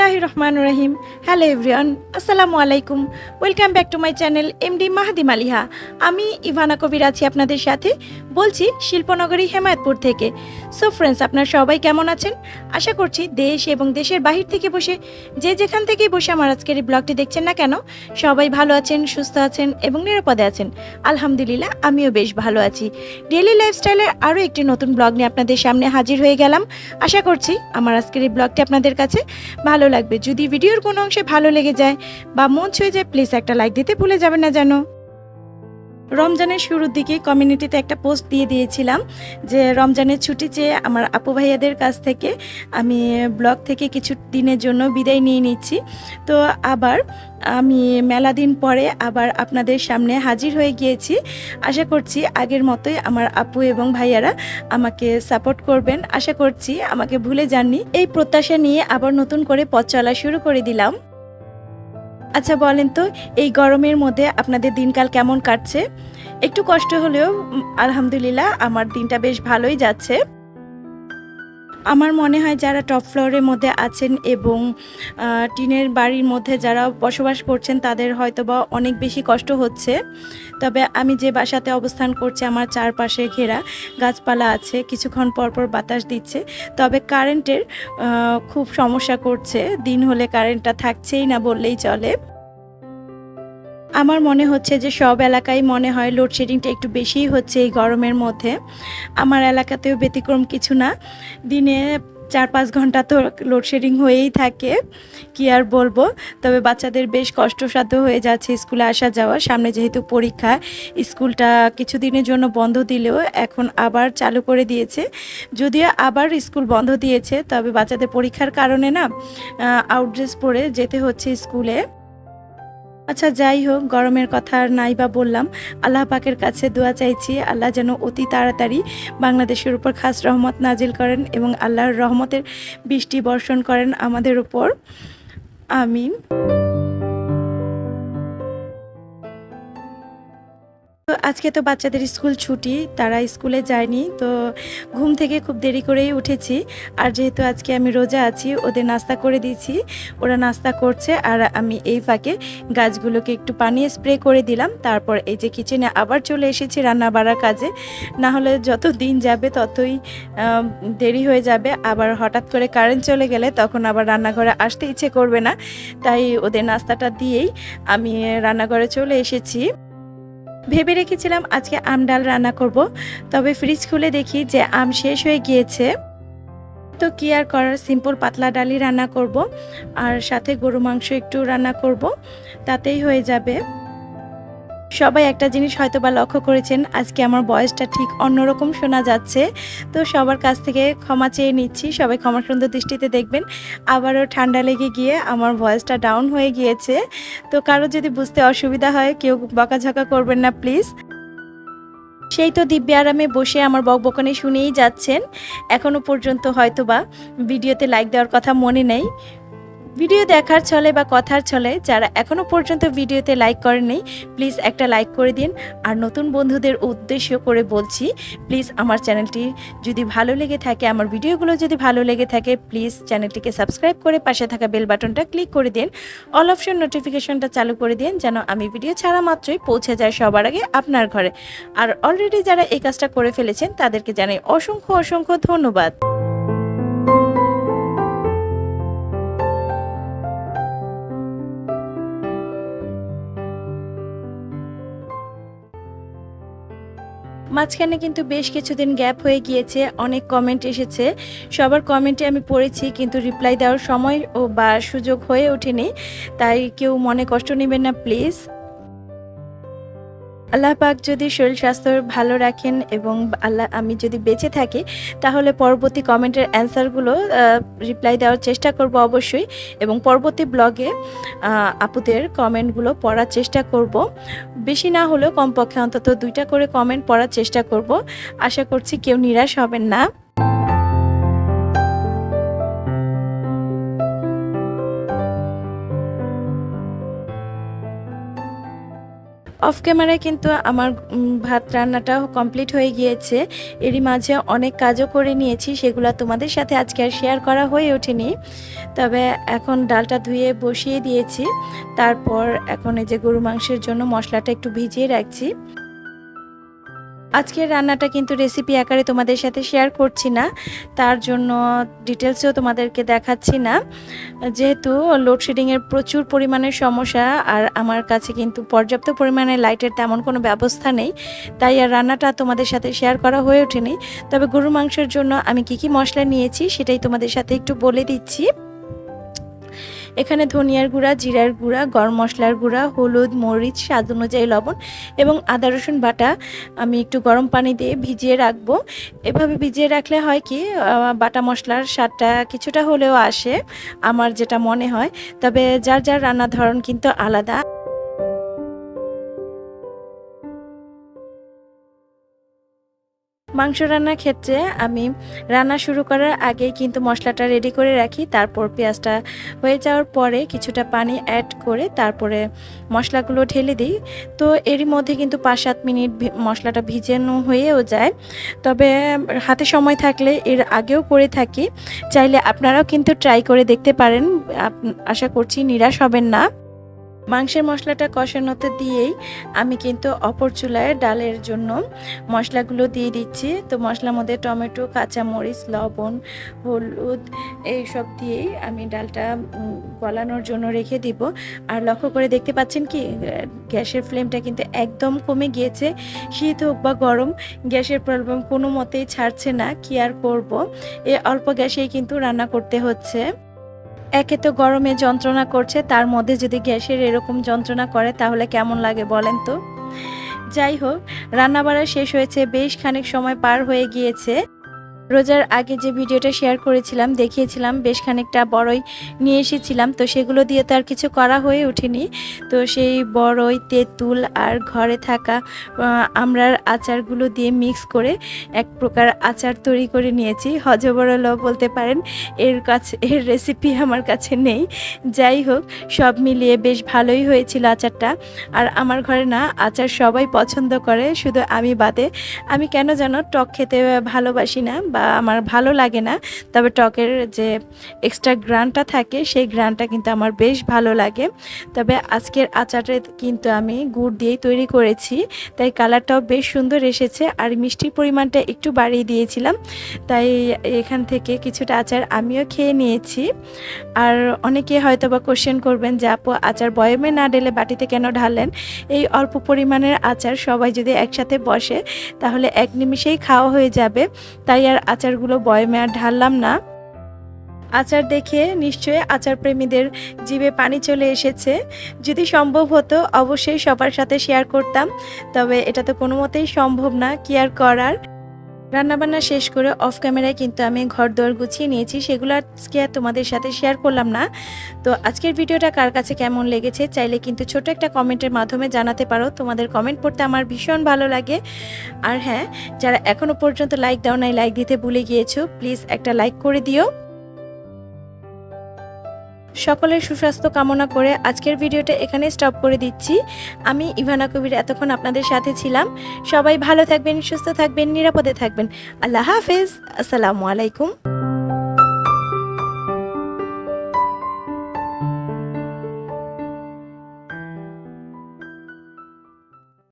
রহমান রহিম। Hello everyone, আসসালামু আলাইকুম। Welcome back to my channel MD Mahadi Maliha. আমি ইভানা কবির আছি আপনাদের সাথে। বলছি শিল্পনগরী হেমায়তপুর থেকে। সো ফ্রেন্ডস আপনারা সবাই কেমন আছেন? আশা করছি দেশ এবং দেশের বাহির থেকে বসে, যে যেখান থেকেই বসে আমার আজকের এই ব্লগটি দেখছেন না কেন, সবাই ভালো আছেন, সুস্থ আছেন এবং নিরাপদে আছেন। আলহামদুলিল্লাহ, আমিও বেশ ভালো আছি। ডেলি লাইফস্টাইলের আরও একটি নতুন ব্লগ নিয়ে আপনাদের সামনে হাজির হয়ে গেলাম। আশা করছি আমার আজকের এই ব্লগটি আপনাদের কাছে ভালো লাগবে। যদি ভিডিওর কোনো অংশে ভালো লেগে যায় বা মন ছুঁয়ে যায় প্লিজ একটা লাইক দিতে ভুলে যাবেন না যেন। রমজানের শুরুর দিকে কমিউনিটিতে একটা পোস্ট দিয়ে দিয়েছিলাম যে রমজানের ছুটি চেয়ে আমার আপু ভাইয়াদের কাছ থেকে আমি ব্লগ থেকে কিছু দিনের জন্য বিদায় নিয়ে নিচ্ছি। তো আবার আমি মেলা দিন পরে আবার আপনাদের সামনে হাজির হয়ে গিয়েছি। আশা করছি আগের মতোই আমার আপু এবং ভাইয়ারা আমাকে সাপোর্ট করবেন। আশা করছি আমাকে ভুলে যাননি। এই প্রত্যাশা নিয়ে আবার নতুন করে পথ চলা শুরু করে দিলাম। আচ্ছা বলেন তো, এই গরমের মধ্যে আপনাদের দিনকাল কেমন কাটছে? একটু কষ্ট হলেও আলহামদুলিল্লাহ, আমার দিনটা বেশ ভালোই যাচ্ছে। আমার মনে হয় যারা টপ ফ্লোরের মধ্যে আছেন এবং টিনের বাড়ির মধ্যে যারা বসবাস করছেন, তাদের হয়তো বা অনেক বেশি কষ্ট হচ্ছে। তবে আমি যে বাসাতে অবস্থান করছি, আমার চারপাশে ঘেরা গাছপালা আছে, কিছুক্ষণ পর পর বাতাস দিচ্ছে। তবে কারেন্টের খুব সমস্যা করছে। দিন হলে কারেন্টটা থাকছেই না বললেই চলে। আমার মনে হচ্ছে যে সব এলাকায় মনে হয় লোডশেডিংটা একটু বেশিই হচ্ছে এই গরমের মধ্যে। আমার এলাকাতেও ব্যতিক্রম কিছু না। দিনে চার পাঁচ ঘণ্টা তো লোডশেডিং হয়েই থাকে, কি আর বলব? তবে বাচ্চাদের বেশ কষ্টসাধ্য হয়ে যাচ্ছে স্কুলে আসা যাওয়া। সামনে যেহেতু পরীক্ষা, স্কুলটা কিছুদিনের জন্য বন্ধ দিলেও এখন আবার চালু করে দিয়েছে। যদিও আবার স্কুল বন্ধ দিয়েছে, তবে বাচ্চাদের পরীক্ষার কারণে না আউটড্রেস পরে যেতে হচ্ছে স্কুলে। আচ্ছা যাই হোক, গরমের কথা আর নাই বা বললাম। আল্লাহ পাকের কাছে দোয়া চাইছি, আল্লাহ যেন অতি তাড়াতাড়ি বাংলাদেশের উপর খাস রহমত নাজিল করেন এবং আল্লাহর রহমতের বৃষ্টি বর্ষণ করেন আমাদের উপর। আমিন। আজকে তো বাচ্চাদের স্কুল ছুটি, তারা স্কুলে যায়নি, তো ঘুম থেকে খুব দেরি করেই উঠেছি। আর যেহেতু আজকে আমি রোজা আছি, ওদের নাস্তা করে দিয়েছি, ওরা নাস্তা করছে, আর আমি এই ফাঁকে গাছগুলোকে একটু পানি স্প্রে করে দিলাম, তারপর এই যে কিচেনে আবার চলে এসেছি রান্না বাড়ার কাজে। না হলে যত দিন যাবে, ততই দেরি হয়ে যাবে, আবার হঠাৎ করে কারেন্ট চলে গেলে তখন আবার রান্নাঘরে আসতে ইচ্ছে করবে না। তাই ওদের নাস্তাটা দিয়েই আমি রান্নাঘরে চলে এসেছি। ভেবে রেখেছিলাম আজকে আম ডাল রান্না করব, তবে ফ্রিজ খুলে দেখি যে আম শেষ হয়ে গিয়েছে। তো কি আর করার সিম্পল পাতলা ডালই রান্না করব, আর সাথে গরু মাংস একটু রান্না করব, তাতেই হয়ে যাবে। সবাই একটা জিনিস হয়তো বা লক্ষ্য করেছেন, আজকে আমার বয়সটা ঠিক অন্যরকম শোনা যাচ্ছে। তো সবার কাছ থেকে ক্ষমা চেয়ে নিচ্ছি, সবাই ক্ষমা সুন্দর দৃষ্টিতে দেখবেন। আবারও ঠান্ডা লেগে গিয়ে আমার ভয়েসটা ডাউন হয়ে গিয়েছে। তো কারও যদি বুঝতে অসুবিধা হয়, কেউ বকাঝকা করবেন না প্লিজ সেই তো দিব্য আরামে বসে আমার বকবকানি শুনেই যাচ্ছেন। এখনও পর্যন্ত হয়তোবা ভিডিওতে লাইক দেওয়ার কথা মনে নেই। ভিডিও দেখার ছলে বা কথার ছলে যারা এখনও পর্যন্ত ভিডিওতে লাইক করেনি প্লিজ একটা লাইক করে দিন। আর নতুন বন্ধুদের উদ্দেশ্য করে বলছি, প্লিজ আমার চ্যানেলটি যদি ভালো লেগে থাকে, আমার ভিডিওগুলো যদি ভালো লেগে থাকে, প্লিজ চ্যানেলটিকে সাবস্ক্রাইব করে পাশে থাকা বেল বাটনটা ক্লিক করে দিন। অল অপশন নোটিফিকেশনটা চালু করে দিন, যেন আমি ভিডিও ছাড়া মাত্রই পৌঁছে যায় সবার আগে আপনার ঘরে। আর অলরেডি যারা এই কাজটা করে ফেলেছেন, তাদেরকে জানাই অসংখ্য অসংখ্য ধন্যবাদ। মাঝখানে কিন্তু বেশ কিছুদিন গ্যাপ হয়ে গিয়েছে, অনেক কমেন্ট এসেছে। সবার কমেন্টে আমি পড়েছি, কিন্তু রিপ্লাই দেওয়ার সময় ও বা সুযোগ হয়ে ওঠেনি। তাই কেউ মনে কষ্ট নেবেন না প্লিজ আল্লাহ পাক যদি শরীর স্বাস্থ্য ভালো রাখেন এবং আল্লাহ, আমি যদি বেঁচে থাকি, তাহলে পরবর্তী কমেন্টের অ্যান্সারগুলো রিপ্লাই দেওয়ার চেষ্টা করব অবশ্যই এবং পরবর্তী ব্লগে আপুদের কমেন্টগুলো পড়ার চেষ্টা করব। বেশি না হলেও কমপক্ষে অন্তত দুইটা করে কমেন্ট পড়ার চেষ্টা করব। আশা করছি কেউ নিরাশ হবেন না। অফ ক্যামেরায় কিন্তু আমার ভাত রান্নাটাও কমপ্লিট হয়ে গিয়েছে। এরই মাঝে অনেক কাজও করে নিয়েছি, সেগুলো তোমাদের সাথে আজকে আর শেয়ার করা হয়ে ওঠেনি। তবে এখন ডালটা ধুয়ে বসিয়ে দিয়েছি। তারপর এখন এই যে গরু মাংসের জন্য মশলাটা একটু ভিজিয়ে রাখছি। আজকের রান্নাটা কিন্তু রেসিপি আকারে তোমাদের সাথে শেয়ার করছি না, তার জন্য ডিটেলসেও তোমাদেরকে দেখাচ্ছি না। যেহেতু লোডশেডিংয়ের প্রচুর পরিমাণে সমস্যা, আর আমার কাছে কিন্তু পর্যাপ্ত পরিমাণে লাইটের তেমন কোনো ব্যবস্থা নেই, তাই আর রান্নাটা তোমাদের সাথে শেয়ার করা হয়ে ওঠেনি। তবে গরু মাংসের জন্য আমি কি কি মশলা নিয়েছি সেটাই তোমাদের সাথে একটু বলে দিচ্ছি। এখানে ধনিয়ার গুঁড়া, জিরার গুঁড়া, গরম মশলার গুঁড়া, হলুদ, মরিচ, স্বাদ অনুযায়ী লবণ এবং আদা, রসুন বাটা আমি একটু গরম পানি দিয়ে ভিজিয়ে রাখব। এভাবে ভিজিয়ে রাখলে হয় কি বাটা মশলার স্বাদটা কিছুটা হলেও আসে, আমার যেটা মনে হয়। তবে যার যার রান্না ধরন কিন্তু আলাদা। মাংস রান্নার ক্ষেত্রে আমি রান্না শুরু করার আগেই কিন্তু মশলাটা রেডি করে রাখি, তারপর পেঁয়াজটা হয়ে যাওয়ার পরে কিছুটা পানি অ্যাড করে তারপরে মশলাগুলো ঢেলে দিই। তো এরই মধ্যে কিন্তু পাঁচ সাত মিনিট মশলাটা ভিজানো হয়েও যায়। তবে হাতে সময় থাকলে এর আগেও করে থাকি। চাইলে আপনারাও কিন্তু ট্রাই করে দেখতে পারেন। আশা করছি নিরাশ হবেন না। মাংসের মশলাটা কষানোতে দিয়েই আমি কিন্তু অপর চুলায় ডালের জন্য মশলাগুলো দিয়ে দিচ্ছি। তো মশলার মধ্যে টমেটো, কাঁচামরিচ, লবণ, হলুদ এইসব দিয়েই আমি ডালটা গলানোর জন্য রেখে দিব। আর লক্ষ্য করে দেখতে পাচ্ছেন কি, গ্যাসের ফ্লেমটা কিন্তু একদম কমে গিয়েছে। শীত হোক বা গরম, গ্যাসের প্রবলেম কোনো মতেই ছাড়ছে না। কি আর করব? এ অল্প গ্যাসেই কিন্তু রান্না করতে হচ্ছে। একে তো গরমে যন্ত্রণা করছে, তার মধ্যে যদি গ্যাসের এরকম যন্ত্রণা করে, তাহলে কেমন লাগে বলেন তো? যাই হোক, রান্নাবাড়া শেষ হয়েছে, বেশ খানিক সময় পার হয়ে গিয়েছে। রোজার আগে যে ভিডিওটা শেয়ার করেছিলাম দেখিয়েছিলাম বেশ খানিকটা বড়ই নিয়ে এসেছিলাম। তো সেগুলো দিয়ে তো আর কিছু করা হয়ে ওঠেনি। তো সেই বড়ই তেঁতুল আর ঘরে থাকা আহ, আমড়ার আচারগুলো দিয়ে মিক্স করে এক প্রকার আচার তৈরি করে নিয়েছি। হজবরল বলতে পারেন এর কাছে এর রেসিপি আমার কাছে নেই। যাই হোক সব মিলিয়ে বেশ ভালোই হয়েছিল আচারটা। আর আমার ঘরে না আচার সবাই পছন্দ করে শুধু আমি বাদে। আমি কেন যেন টক খেতে ভালোবাসি না বা আমার ভালো লাগে না। তবে টকের যে এক্সট্রা গ্রানটা থাকে, সেই গ্রানটা কিন্তু আমার বেশ ভালো লাগে। তবে আজকের আচারটা কিন্তু আমি গুড় দিয়েই তৈরি করেছি। তাই কালারটাও বেশ সুন্দর এসেছে আর মিষ্টির পরিমাণটা একটু বাড়িয়ে দিয়েছিলাম। তাই এখান থেকে কিছুটা আচার আমিও খেয়ে নিয়েছি। আর অনেকে হয়তো বা কোশ্চেন করবেন যে, আপু, আচার বয়মে না ঢেলে বাটিতে কেন ঢালেন এই অল্প পরিমাণের আচার সবাই যদি একসাথে বসে, তাহলে এক নিমিষেই খাওয়া হয়ে যাবে। তাই আর আচারগুলো বয়মে আর ঢাললাম না। আচার দেখে নিশ্চয়ই আচার প্রেমীদের জীবে পানি চলে এসেছে। যদি সম্ভব হতো, অবশ্যই সবার সাথে শেয়ার করতাম। তবে এটা তো কোনো মতেই সম্ভব না, কি আর করার? রান্নাবান্না শেষ করে অফ ক্যামেরায় কিন্তু আমি ঘর দোয়ার গুছিয়ে নিয়েছি, সেগুলো আজকে আর তোমাদের সাথে শেয়ার করলাম না। তো আজকের ভিডিওটা কার কাছে কেমন লেগেছে চাইলে কিন্তু ছোট একটা কমেন্টের মাধ্যমে জানাতে পারো। তোমাদের কমেন্ট পড়তে আমার ভীষণ ভালো লাগে। আর হ্যাঁ যারা এখনও পর্যন্ত লাইক দাও নাই লাইক দিতে ভুলে গিয়েছো প্লিজ একটা লাইক করে দিও। সকলের সুস্বাস্থ্য কামনা করে আজকের ভিডিওটা এখানে স্টপ করে দিচ্ছি। আমি ইভানা কবির এতক্ষণ আপনাদের সাথে ছিলাম। সবাই ভালো থাকবেন, সুস্থ থাকবেন, নিরাপদে থাকবেন। আল্লাহ হাফেজ। আসসালামু আলাইকুম।